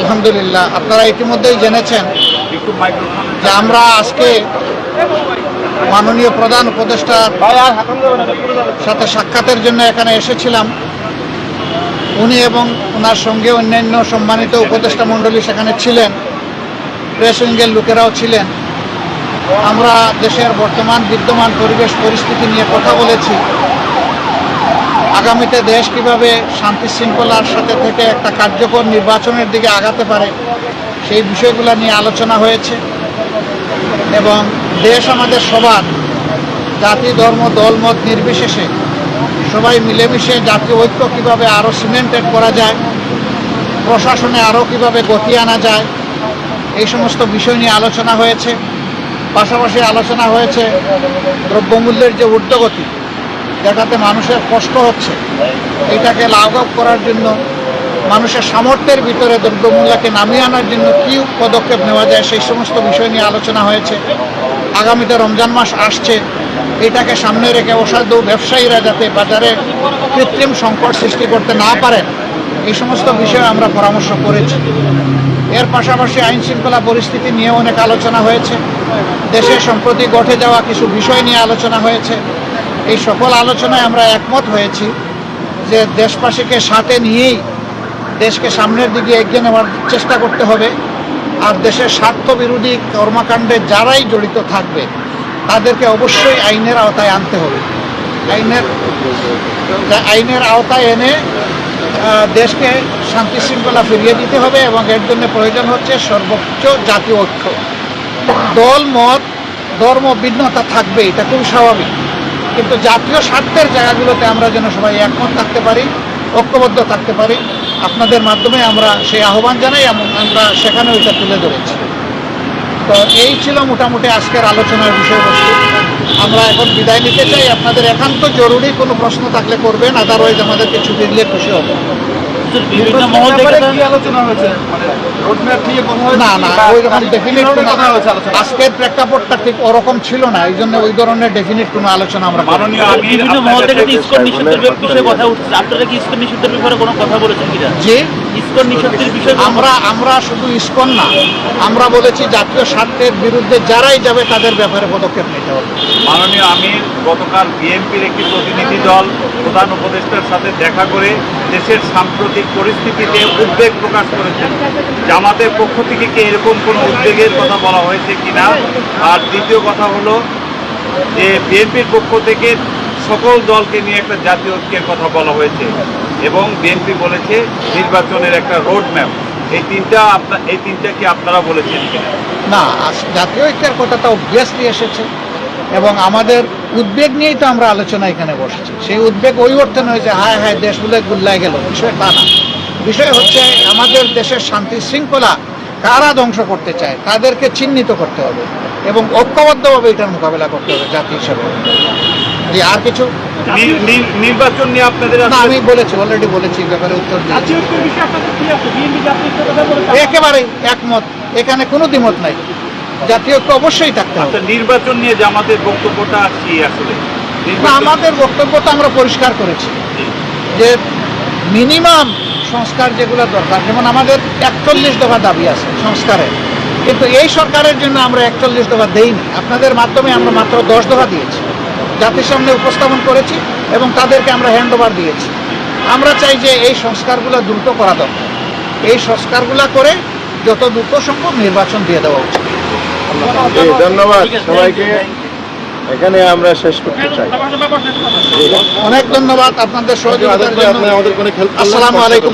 আলহামদুলিল্লাহ। আপনারা ইতিমধ্যেই জেনেছেন যে আমরা আজকে মাননীয় প্রধান উপদেষ্টার সাথে সাক্ষাতের জন্য এখানে এসেছিলাম। উনি এবং ওনার সঙ্গে অন্যান্য সম্মানিত উপদেষ্টা মণ্ডলী সেখানে ছিলেন। প্রেস উইঙ্গের লোকেরাও ছিলেন। আমরা দেশের বর্তমান বিদ্যমান পরিবেশ পরিস্থিতি নিয়ে কথা বলেছি। আগামীতে দেশ কীভাবে শান্তি শৃঙ্খলার সাথে থেকে একটা কার্যকর নির্বাচনের দিকে আগাতে পারে, সেই বিষয়গুলো নিয়ে আলোচনা হয়েছে। এবং দেশ আমাদের সবার, জাতি, ধর্ম দলমত নির্বিশেষে সবাই মিলেমিশে জাতীয় ঐক্য কীভাবে আরও সিমেন্টেড করা যায়, প্রশাসনে আরও কীভাবে গতি আনা যায়, এই সমস্ত বিষয় নিয়ে আলোচনা হয়েছে। পাশাপাশি আলোচনা হয়েছে দ্রব্যমূল্যের যে ঊর্ধ্বগতি যেটাতে মানুষের কষ্ট হচ্ছে। এটাকে লাঘব করার জন্য মানুষের সামর্থ্যের ভিতরে দ্রব্যমূল্যকে নামিয়ে আনার জন্য কী পদক্ষেপ নেওয়া যায় সেই সমস্ত বিষয় নিয়ে আলোচনা হয়েছে। আগামীতে রমজান মাস আসছে। এটাকে সামনে রেখে অসাধু ব্যবসায়ীরা যাতে বাজারে কৃত্রিম সংকট সৃষ্টি করতে না পারেন, এই সমস্ত বিষয়ে আমরা পরামর্শ করেছি। এর পাশাপাশি আইন শৃঙ্খলা পরিস্থিতি নিয়ে অনেক আলোচনা হয়েছে। দেশে সম্প্রতি ঘটে যাওয়া কিছু বিষয় নিয়ে আলোচনা হয়েছে। এই সকল আলোচনায় আমরা একমত হয়েছি যে দেশবাসীকে সাথে নিয়েই দেশকে সামনের দিকে এগিয়ে নেওয়ার চেষ্টা করতে হবে। আর দেশের স্বার্থ বিরোধী কর্মকাণ্ডে যারাই জড়িত থাকবে, তাদেরকে অবশ্যই আইনের আওতায় আনতে হবে। আইনের আইনের আওতায় এনে দেশকে শান্তি শৃঙ্খলা ফিরিয়ে দিতে হবে এবং এর জন্য প্রয়োজন হচ্ছে সর্বোচ্চ জাতীয় ঐক্য। দল, মত, ধর্ম, ভিন্নতা থাকবে, এটা খুব স্বাভাবিক। কিন্তু জাতীয় স্বার্থের জায়গাগুলোতে আমরা যেন সবাই একমত থাকতে পারি, ঐক্যবদ্ধ থাকতে পারি, আপনাদের মাধ্যমে আমরা সেই আহ্বান জানাই এবং আমরা সেখানে ওইটা তুলে ধরেছি। তো এই ছিল মোটামুটি আজকের আলোচনার বিষয়বস্তু। আমরা এখন বিদায় নিতে চাই। আপনাদের একান্ত জরুরি কোনো প্রশ্ন থাকলে করবেন আদারওয়াইজ আমাদেরকে ছুটি দিলে খুশি হব বিভিন্ন মহল থেকে কি আলোচনা হয়েছে? মানে রোডম্যাপ নিয়ে কথা হয়েছে না না ওই রকম ডেফিনিট কথা হয়েছে আলোচনা? আজকের প্রেক্ষাপটটা ঠিক ওরকম ছিল না এই জন্য ওই ধরনের ডেফিনিট কোনো আলোচনা আমরা মাননীয় বিভিন্ন মহল থেকে তো নিষিদ্ধের বিষয়ে কথা উঠছে। আপনারা কি ইস্কন নিষিদ্ধের ব্যাপারে কোনো কথা বলেছেন কিনা? যে? ইস্কন নিষিদ্ধের বিষয়ে আমরা আমরা শুধু ইস্কন না আমরা বলেছি জাতীয় স্বার্থের বিরুদ্ধে যারাই যাবে তাদের ব্যাপারে পদক্ষেপ নিতে হবে। মাননীয় আমির গতকাল বিএনপির একটি প্রতিনিধি দল প্রধান উপদেষ্টার সাথে দেখা করে দেশের সাম্প্রতিক পরিস্থিতিতে উদ্বেগ প্রকাশ করেছেন জামাতের পক্ষ থেকে কি এরকম কোনো উদ্বেগের কথা বলা হয়েছে কিনা? আর দ্বিতীয় কথা হলো যে বিএনপির পক্ষ থেকে সকল দলকে নিয়ে একটা জাতীয় ঐক্যের কথা বলা হয়েছে এবং বিএনপি বলেছে নির্বাচনের একটা রোড ম্যাপ এই তিনটা আপনার এই তিনটা কি আপনারা বলেছেন না জাতীয় ঐক্যের কথাটা অবভিয়াসলি এসেছে এবং আমাদের উদ্বেগ নিয়েই তো আমরা আলোচনা এখানে বসেছি। সেই উদ্বেগ ওই অর্থে নয় যে হায় হায় দেশ বলে গুল্লায় গেল। বিষয় তা না। বিষয় হচ্ছে আমাদের দেশের শান্তি শৃঙ্খলা কারা ধ্বংস করতে চায় তাদেরকে চিহ্নিত করতে হবে এবং ঐক্যবদ্ধভাবে এটার মোকাবেলা করতে হবে জাতি হিসাবে। জি আর কিছু? নি- নি- নির্বাচন নিয়ে আপনাদের না আমি বলেছি অলরেডি বলেছি ব্যাপারে উত্তর দিয়েছি। একেবারেই একমত। এখানে কোনো দ্বিমত নাই। জাতীয় ঐক্য অবশ্যই থাকতে হবে। আচ্ছা নির্বাচন নিয়ে জামাতের বক্তব্যটা কি আসলে? আমাদের বক্তব্যটা আমরা পরিষ্কার করেছি। যে মিনিমাম সংস্কার যেগুলো দরকার যেমন আমাদের একচল্লিশ দফা দাবি আছে সংস্কারের কিন্তু এই সরকারের জন্য আমরা একচল্লিশ দফা দেইনি। আপনাদের মাধ্যমে আমরা মাত্র দশ দফা দিয়েছি। জাতির সামনে উপস্থাপন করেছি এবং তাদেরকে আমরা হ্যান্ড ওভার দিয়েছি। আমরা চাই যে এই সংস্কারগুলো দ্রুত করা দরকার। এই সংস্কারগুলো করে যত দ্রুত সম্ভব নির্বাচন দিয়ে দেওয়া উচিত। ধন্যবাদ সবাইকে। এখানে আমরা শেষ করতে চাই। অনেক ধন্যবাদ আপনাদের সহযোগিতার জন্য। আমাদের কোনো খেল আসসালামু আলাইকুম